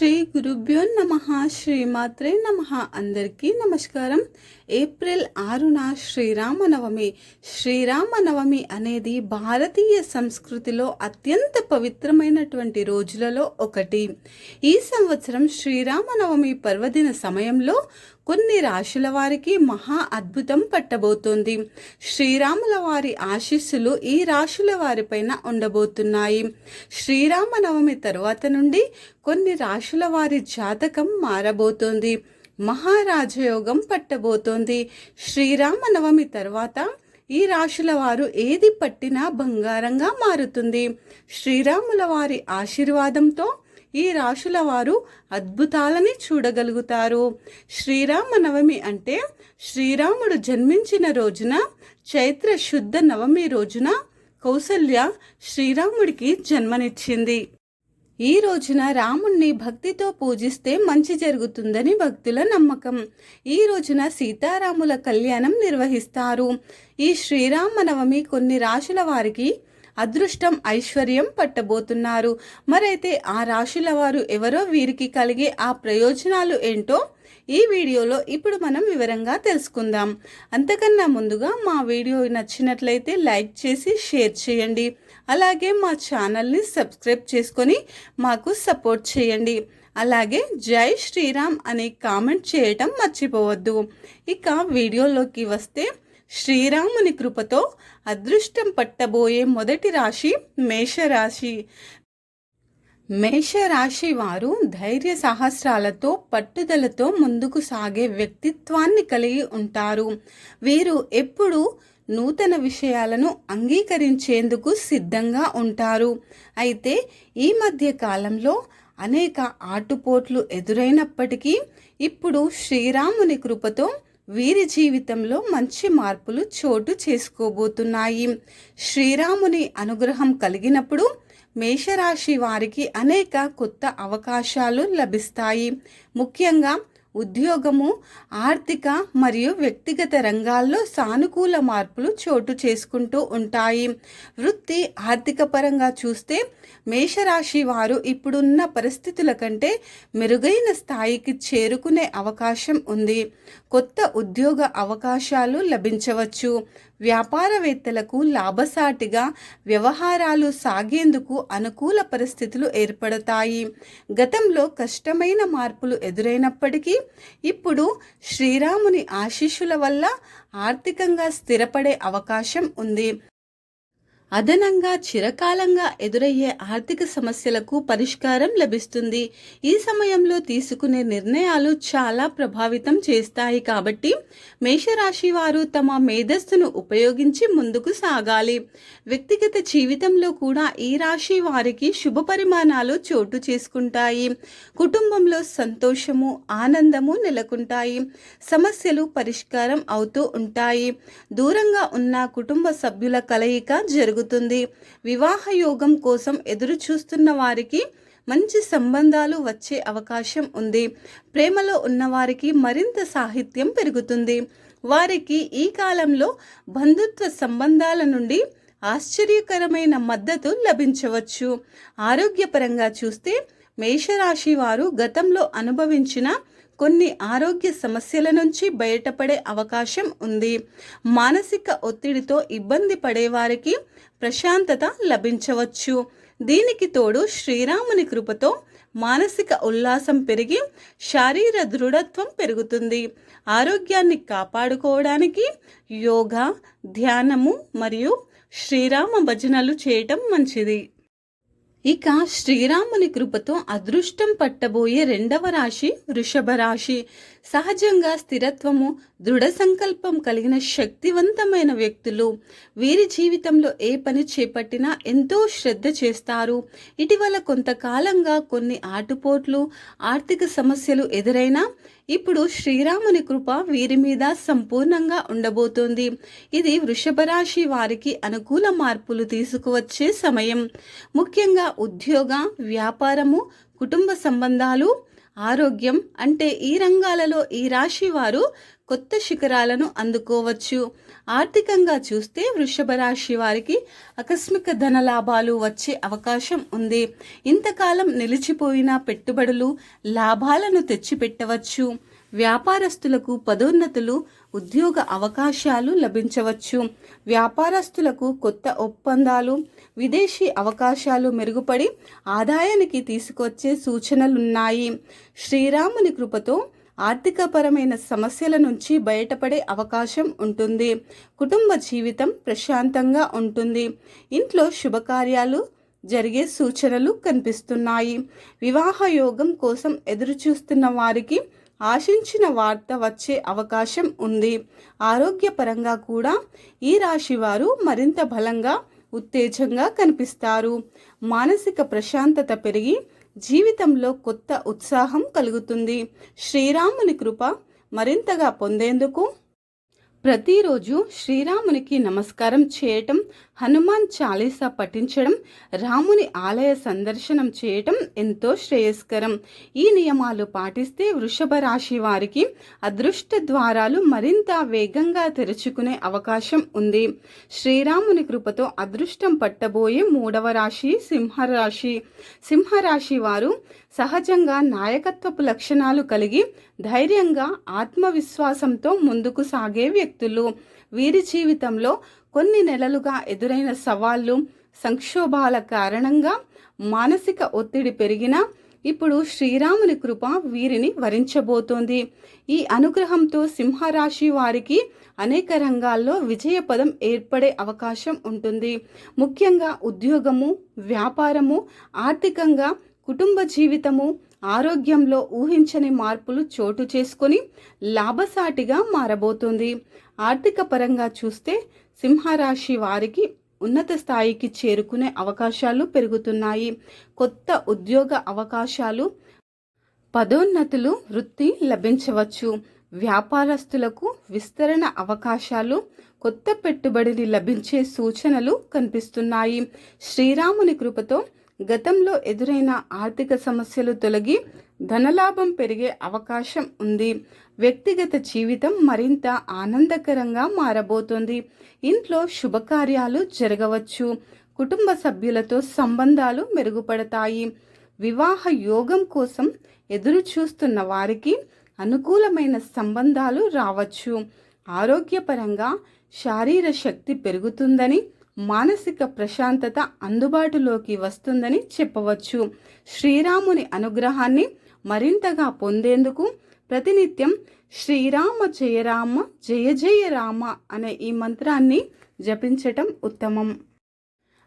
శ్రీ గురుభ్యో నమ. శ్రీమాత్రే నమ. అందరికీ నమస్కారం. ఏప్రిల్ ఆరున శ్రీరామనవమి. శ్రీరామనవమి అనేది భారతీయ సంస్కృతిలో అత్యంత పవిత్రమైనటువంటి రోజులలో ఒకటి. ఈ సంవత్సరం శ్రీరామనవమి పర్వదిన సమయంలో కొన్ని రాశుల వారికి మహా అద్భుతం పట్టబోతోంది. శ్రీరాముల వారి ఆశీస్సులు ఈ రాశుల వారిపైన ఉండబోతున్నాయి. శ్రీరామనవమి తరువాత నుండి కొన్ని రాశుల వారి జాతకం మారబోతోంది. మహారాజయోగం పట్టబోతోంది. శ్రీరామనవమి తర్వాత ఈ రాశుల వారు ఏది పట్టినా బంగారంగా మారుతుంది. శ్రీరాముల వారి ఆశీర్వాదంతో ఈ రాశుల వారు అద్భుతాలని చూడగలుగుతారు. శ్రీరామనవమి అంటే శ్రీరాముడు జన్మించిన రోజున చైత్ర శుద్ధ నవమి రోజున కౌసల్య శ్రీరాముడికి జన్మనిచ్చింది. ఈ రోజున రాముణ్ణి భక్తితో పూజిస్తే మంచి జరుగుతుందని భక్తుల నమ్మకం. ఈ రోజున సీతారాముల కళ్యాణం నిర్వహిస్తారు. ఈ శ్రీరామనవమి కొన్ని రాశుల వారికి అదృష్టం ఐశ్వర్యం పట్టబోతున్నారు. మరైతే ఆ రాశుల వారు ఎవరో వీరికి కలిగే ఆ ప్రయోజనాలు ఏంటో ఈ వీడియోలో ఇప్పుడు మనం వివరంగా తెలుసుకుందాం. అంతకన్నా ముందుగా మా వీడియో నచ్చినట్లయితే లైక్ చేసి షేర్ చేయండి. అలాగే మా ఛానల్ని సబ్స్క్రైబ్ చేసుకొని మాకు సపోర్ట్ చేయండి. అలాగే జై శ్రీరామ్ అని కామెంట్ చేయటం మర్చిపోవద్దు. ఇక వీడియోలోకి వస్తే శ్రీరాముని కృపతో అదృష్టం పట్టబోయే మొదటి రాశి మేషరాశి. మేషరాశి వారు ధైర్య సహస్రాలతో పట్టుదలతో ముందుకు సాగే వ్యక్తిత్వాన్ని కలిగి ఉంటారు. వీరు ఎప్పుడూ నూతన విషయాలను అంగీకరించేందుకు సిద్ధంగా ఉంటారు. అయితే ఈ మధ్య కాలంలో అనేక ఆటుపోట్లు ఎదురైనప్పటికీ ఇప్పుడు శ్రీరాముని కృపతో వీరి జీవితంలో మంచి మార్పులు చోటు చేసుకోబోతున్నాయి. శ్రీరాముని అనుగ్రహం కలిగినప్పుడు మేషరాశి వారికి అనేక కొత్త అవకాశాలు లభిస్తాయి. ముఖ్యంగా ఉద్యోగము ఆర్థిక మరియు వ్యక్తిగత రంగాల్లో సానుకూల మార్పులు చోటు చేసుకుంటూ ఉంటాయి. వృత్తి ఆర్థిక పరంగా చూస్తే మేషరాశి వారు ఇప్పుడున్న పరిస్థితుల కంటే మెరుగైన స్థాయికి చేరుకునే అవకాశం ఉంది. కొత్త ఉద్యోగ అవకాశాలు లభించవచ్చు. వ్యాపారవేత్తలకు లాభసాటిగా వ్యవహారాలు సాగేందుకు అనుకూల పరిస్థితులు ఏర్పడతాయి. గతంలో కష్టమైన మార్పులు ఎదురైనప్పటికీ ఇప్పుడు శ్రీరాముని ఆశీస్సుల వల్ల ఆర్థికంగా స్థిరపడే అవకాశం ఉంది. అదనంగా చిరకాలంగా ఎదురయ్యే ఆర్థిక సమస్యలకు పరిష్కారం లభిస్తుంది. ఈ సమయంలో తీసుకునే నిర్ణయాలు చాలా ప్రభావితం చేస్తాయి కాబట్టి మేషరాశి వారు తమ మేధస్సును ఉపయోగించి ముందుకు సాగాలి. వ్యక్తిగత జీవితంలో కూడా ఈ రాశి వారికి శుభ పరిమాణాలు చోటు చేసుకుంటాయి. కుటుంబంలో సంతోషము ఆనందము నెలకొంటాయి. సమస్యలు పరిష్కారం అవుతూ ఉంటాయి. దూరంగా ఉన్న కుటుంబ సభ్యుల కలయిక జరుగుతుంది. జరుగుతుంది. వివాహ యోగం కోసం ఎదురు చూస్తున్న వారికి మంచి సంబంధాలు వచ్చే అవకాశం ఉంది. ప్రేమలో ఉన్నవారికి మరింత సాహిత్యం పెరుగుతుంది. వారికి ఈ కాలంలో బంధుత్వ సంబంధాల నుండి ఆశ్చర్యకరమైన మద్దతు లభించవచ్చు. ఆరోగ్యపరంగా చూస్తే మేషరాశి వారు గతంలో అనుభవించిన కొన్ని ఆరోగ్య సమస్యల నుంచి బయటపడే అవకాశం ఉంది. మానసిక ఒత్తిడితో ఇబ్బంది పడేవారికి ప్రశాంతత లభించవచ్చు. దీనికి తోడు శ్రీరాముని కృపతో మానసిక ఉల్లాసం పెరిగి శారీర దృఢత్వం పెరుగుతుంది. ఆరోగ్యాన్ని కాపాడుకోవడానికి యోగా ధ్యానము మరియు శ్రీరామ భజనలు చేయటం మంచిది. ఇక శ్రీరాముని కృపతో అదృష్టం పట్టబోయే రెండవ రాశి వృషభ రాశి. సహజంగా స్థిరత్వము దృఢ సంకల్పం కలిగిన శక్తివంతమైన వ్యక్తులు. వీరి జీవితంలో ఏ పని చేపట్టినా ఎంతో శ్రద్ధ చేస్తారు. ఇటీవల కొంతకాలంగా కొన్ని ఆటుపోట్లు ఆర్థిక సమస్యలు ఎదురైనా ఇప్పుడు శ్రీరాముని కృప వీరి మీద సంపూర్ణంగా ఉండబోతోంది. ఇది వృషభ రాశి వారికి అనుకూల మార్పులు తీసుకువచ్చే సమయం. ముఖ్యంగా ఉద్యోగ వ్యాపారము కుటుంబ సంబంధాలు ఆరోగ్యం అంటే ఈ రంగాలలో ఈ రాశి వారు కొత్త శిఖరాలను అందుకోవచ్చు. ఆర్థికంగా చూస్తే వృషభ రాశి వారికి ఆకస్మిక ధన లాభాలు వచ్చే అవకాశం ఉంది. ఇంతకాలం నిలిచిపోయిన పెట్టుబడులు లాభాలను తెచ్చిపెట్టవచ్చు. వ్యాపారస్తులకు పదోన్నతులు ఉద్యోగ అవకాశాలు లభించవచ్చు. వ్యాపారస్తులకు కొత్త ఒప్పందాలు విదేశీ అవకాశాలు మెరుగుపడి ఆదాయానికి తీసుకొచ్చే సూచనలున్నాయి. శ్రీరాముని కృపతో ఆర్థికపరమైన సమస్యల నుంచి బయటపడే అవకాశం ఉంటుంది. కుటుంబ జీవితం ప్రశాంతంగా ఉంటుంది. ఇంట్లో శుభకార్యాలు జరిగే సూచనలు కనిపిస్తున్నాయి. వివాహ యోగం కోసం ఎదురుచూస్తున్న వారికి ఆశించిన వార్త వచ్చే అవకాశం ఉంది. ఆరోగ్యపరంగా కూడా ఈ రాశి వారు మరింత బలంగా ఉత్తేజంగా కనిపిస్తారు. మానసిక ప్రశాంతత పెరిగి జీవితంలో కొత్త ఉత్సాహం కలుగుతుంది. శ్రీరాముని కృప మరింతగా పొందేందుకు ప్రతిరోజు శ్రీరామునికి నమస్కారం చేయటం హనుమాన్ చాలీసా పఠించడం రాముని ఆలయ సందర్శనం చేయటం ఎంతో శ్రేయస్కరం. ఈ నియమాలు పాటిస్తే వృషభ రాశి వారికి అదృష్ట ద్వారాలు మరింత వేగంగా తెరుచుకునే అవకాశం ఉంది. శ్రీరాముని కృపతో అదృష్టం పట్టబోయే మూడవ రాశి సింహరాశి. సింహరాశి వారు సహజంగా నాయకత్వపు లక్షణాలు కలిగి ధైర్యంగా ఆత్మవిశ్వాసంతో ముందుకు సాగే వ్యక్తులు. వీరి జీవితంలో కొన్ని నెలలుగా ఎదురైన సవాళ్ళు సంక్షోభాల కారణంగా మానసిక ఒత్తిడి పెరిగినా ఇప్పుడు శ్రీరాముని కృప వీరిని వరించబోతోంది. ఈ అనుగ్రహంతో సింహరాశి వారికి అనేక రంగాల్లో విజయపదం ఏర్పడే అవకాశం ఉంటుంది. ముఖ్యంగా ఉద్యోగము వ్యాపారము ఆర్థికంగా కుటుంబ జీవితము ఆరోగ్యంలో ఊహించని మార్పులు చోటు చేసుకొని లాభసాటిగా మారబోతుంది. ఆర్థిక పరంగా చూస్తే సింహరాశి వారికి ఉన్నత స్థాయికి చేరుకునే అవకాశాలు పెరుగుతున్నాయి. కొత్త ఉద్యోగ అవకాశాలు పదోన్నతులు వృత్తి లభించవచ్చు. వ్యాపారస్తులకు విస్తరణ అవకాశాలు కొత్త పెట్టుబడిని లభించే సూచనలు కనిపిస్తున్నాయి. శ్రీరాముని కృపతో గతంలో ఎదురైన ఆర్థిక సమస్యలు తొలగి ధనలాభం పెరిగే అవకాశం ఉంది. వ్యక్తిగత జీవితం మరింత ఆనందకరంగా మారబోతుంది. ఇంట్లో శుభకార్యాలు జరగవచ్చు. కుటుంబ సభ్యులతో సంబంధాలు మెరుగుపడతాయి. వివాహ యోగం కోసం ఎదురు చూస్తున్న వారికి అనుకూలమైన సంబంధాలు రావచ్చు. ఆరోగ్యపరంగా శారీర శక్తి పెరుగుతుందని మానసిక ప్రశాంతత అందుబాటులోకి వస్తుందని చెప్పవచ్చు. శ్రీరాముని అనుగ్రహాన్ని మరింతగా పొందేందుకు ప్రతినిత్యం శ్రీరామ జయ రామ జయ జయ రామ అనే ఈ మంత్రాన్ని జపించటం ఉత్తమం.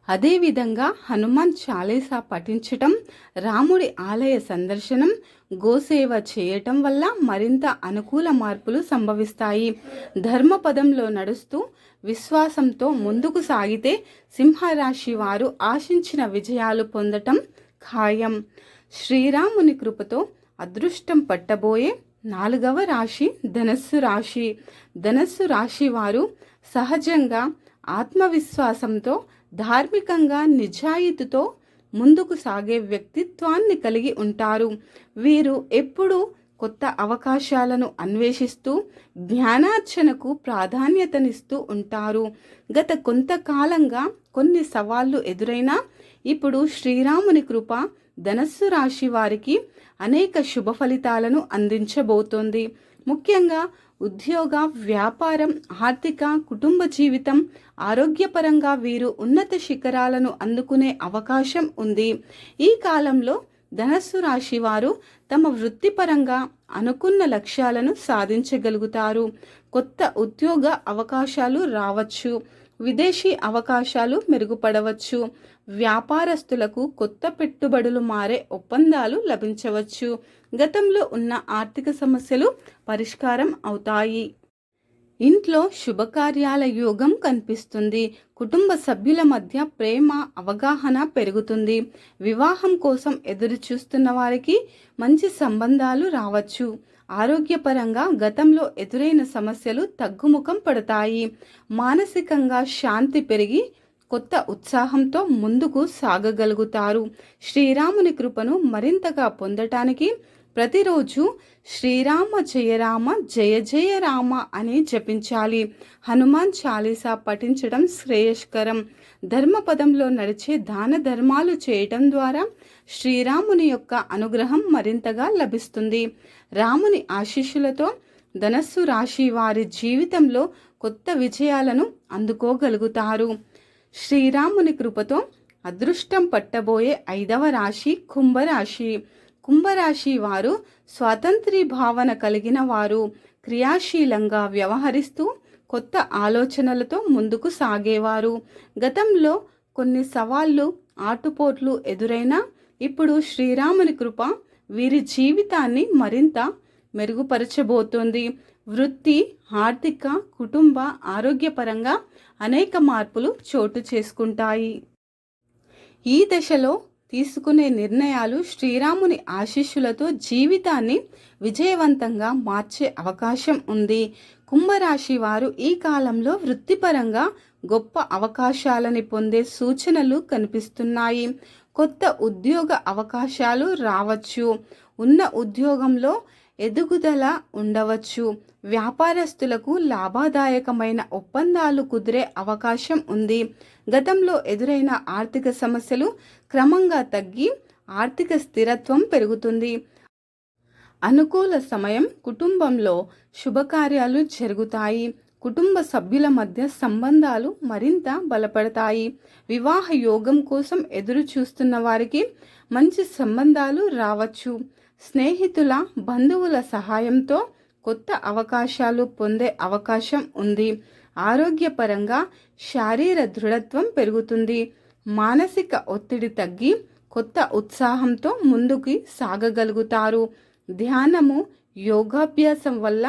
అదేవిధంగా హనుమాన్ చాలీసా పఠించటం రాముడి ఆలయ సందర్శనం గోసేవ చేయటం వల్ల మరింత అనుకూల మార్పులు సంభవిస్తాయి. ధర్మపదంలో నడుస్తూ విశ్వాసంతో ముందుకు సాగితే సింహరాశి వారు ఆశించిన విజయాలు పొందటం ఖాయం. శ్రీరాముని కృపతో అదృష్టం పట్టబోయే నాలుగవ రాశి ధనస్సు రాశి. ధనస్సు రాశి వారు సహజంగా ఆత్మవిశ్వాసంతో ధార్మికంగా నిజాయితీతో ముందుకు సాగే వ్యక్తిత్వాన్ని కలిగి ఉంటారు. వీరు ఎప్పుడూ కొత్త అవకాశాలను అన్వేషిస్తూ జ్ఞానార్చనకు ప్రాధాన్యతనిస్తూ ఉంటారు. గత కొంతకాలంగా కొన్ని సవాళ్ళు ఎదురైనా ఇప్పుడు శ్రీరాముని కృప ధనస్సు రాశి వారికి అనేక శుభ ఫలితాలను అందించబోతోంది. ముఖ్యంగా ఉద్యోగ వ్యాపారం ఆర్థిక కుటుంబ జీవితం ఆరోగ్యపరంగా వీరు ఉన్నత శిఖరాలను అందుకునే అవకాశం ఉంది. ఈ కాలంలో ధనస్సు రాశి వారు తమ వృత్తిపరంగా అనుకున్న లక్ష్యాలను సాధించగలుగుతారు. కొత్త ఉద్యోగ అవకాశాలు రావచ్చు. విదేశీ అవకాశాలు మెరుగుపడవచ్చు. వ్యాపారస్తులకు కొత్త పెట్టుబడులు మారే ఒప్పందాలు లభించవచ్చు. గతంలో ఉన్న ఆర్థిక సమస్యలు పరిష్కారం అవుతాయి. ఇంట్లో శుభకార్యాల యోగం కనిపిస్తుంది. కుటుంబ సభ్యుల మధ్య ప్రేమ అవగాహన పెరుగుతుంది. వివాహం కోసం ఎదురు చూస్తున్న వారికి మంచి సంబంధాలు రావచ్చు. ఆరోగ్యపరంగా గతంలో ఎదురైన సమస్యలు తగ్గుముఖం పడతాయి. మానసికంగా శాంతి పెరిగి కొత్త ఉత్సాహంతో ముందుకు సాగగలుగుతారు. శ్రీరాముని కృపను మరింతగా పొందటానికి ప్రతిరోజు శ్రీరామ జయరామ జయ జయ రామ అని జపించాలి. హనుమాన్ చాలీసా పఠించడం శ్రేయస్కరం. ధర్మపదంలో నడిచే దాన ధర్మాలు చేయటం ద్వారా శ్రీరాముని యొక్క అనుగ్రహం మరింతగా లభిస్తుంది. రాముని ఆశీస్సులతో ధనస్సు రాశి వారి జీవితంలో కొత్త విజయాలను అందుకోగలుగుతారు. శ్రీరాముని కృపతో అదృష్టం పట్టబోయే ఐదవ రాశి కుంభరాశి. కుంభరాశి వారు స్వాతంత్రి భావన కలిగిన వారు. క్రియాశీలంగా వ్యవహరిస్తూ కొత్త ఆలోచనలతో ముందుకు సాగేవారు. గతంలో కొన్ని సవాళ్ళు ఆటుపోట్లు ఎదురైనా ఇప్పుడు శ్రీరాముని కృప వీరి జీవితాన్ని మరింత మెరుగుపరచబోతోంది. వృత్తి ఆర్థిక కుటుంబ ఆరోగ్యపరంగా అనేక మార్పులు చోటు చేసుకుంటాయి. ఈ దశలో తీసుకునే నిర్ణయాలు శ్రీరాముని ఆశీస్సులతో జీవితాన్ని విజయవంతంగా మార్చే అవకాశం ఉంది. కుంభరాశి వారు ఈ కాలంలో వృత్తిపరంగా గొప్ప అవకాశాలని పొందే సూచనలు కనిపిస్తున్నాయి. కొత్త ఉద్యోగ అవకాశాలు రావచ్చు. ఉన్న ఉద్యోగంలో ఎదుగుదల ఉండవచ్చు. వ్యాపారస్తులకు లాభదాయకమైన ఒప్పందాలు కుదిరే అవకాశం ఉంది. గతంలో ఎదురైన ఆర్థిక సమస్యలు క్రమంగా తగ్గి ఆర్థిక స్థిరత్వం పెరుగుతుంది. అనుకూల సమయం కుటుంబంలో శుభకార్యాలు జరుగుతాయి. కుటుంబ సభ్యుల మధ్య సంబంధాలు మరింత బలపడతాయి. వివాహ యోగం కోసం ఎదురు చూస్తున్న వారికి మంచి సంబంధాలు రావచ్చు. స్నేహితుల బంధువుల సహాయంతో కొత్త అవకాశాలు పొందే అవకాశం ఉంది. ఆరోగ్యపరంగా శారీర దృఢత్వం పెరుగుతుంది. మానసిక ఒత్తిడి తగ్గి కొత్త ఉత్సాహంతో ముందుకు సాగగలుగుతారు. ధ్యానము యోగాభ్యాసం వల్ల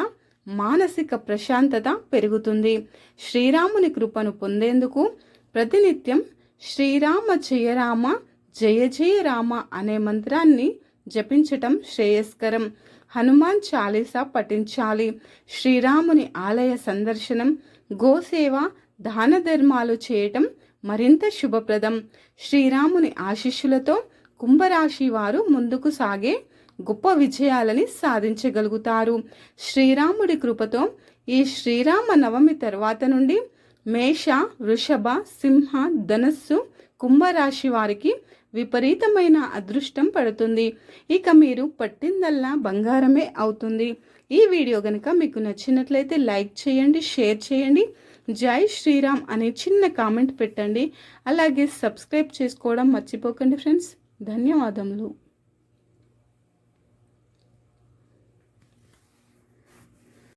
మానసిక ప్రశాంతత పెరుగుతుంది. శ్రీరాముని కృపను పొందేందుకు ప్రతినిత్యం శ్రీరామ జయరామ జయ జయ రామ అనే మంత్రాన్ని జపించటం శ్రేయస్కరం. హనుమాన్ చాలీసా పఠించాలి. శ్రీరాముని ఆలయ సందర్శనం గోసేవ దాన ధర్మాలు చేయటం మరింత శుభప్రదం. శ్రీరాముని ఆశీస్సులతో కుంభరాశి వారు ముందుకు సాగే గొప్ప విజయాలని సాధించగలుగుతారు. శ్రీరాముడి కృపతో ఈ శ్రీరామ నవమి తర్వాత నుండి మేష వృషభ సింహ ధనస్సు కుంభరాశి వారికి విపరీతమైన అదృష్టం పడుతుంది. ఇక మీరు పట్టిందల్లా బంగారమే అవుతుంది. ఈ వీడియో కనుక మీకు నచ్చినట్లయితే లైక్ చేయండి షేర్ చేయండి. జై శ్రీరామ్ అనే చిన్న కామెంట్ పెట్టండి. అలాగే సబ్స్క్రైబ్ చేసుకోవడం మర్చిపోకండి ఫ్రెండ్స్. ధన్యవాదములు.